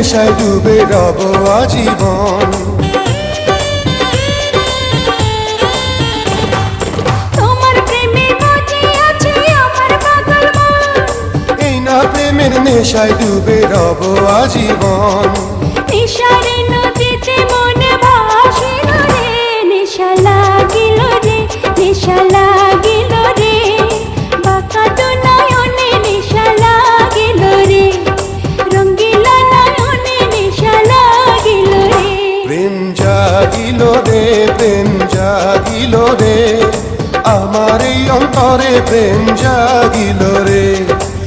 নেশায় ডুবে রব আজীবন। প্রেমের নেশায় ডুবে রব আজীবন। নিশারে জাগিল রে প্রেম জাগিল রে। আমার অন্তরে প্রেম জাগিল রে।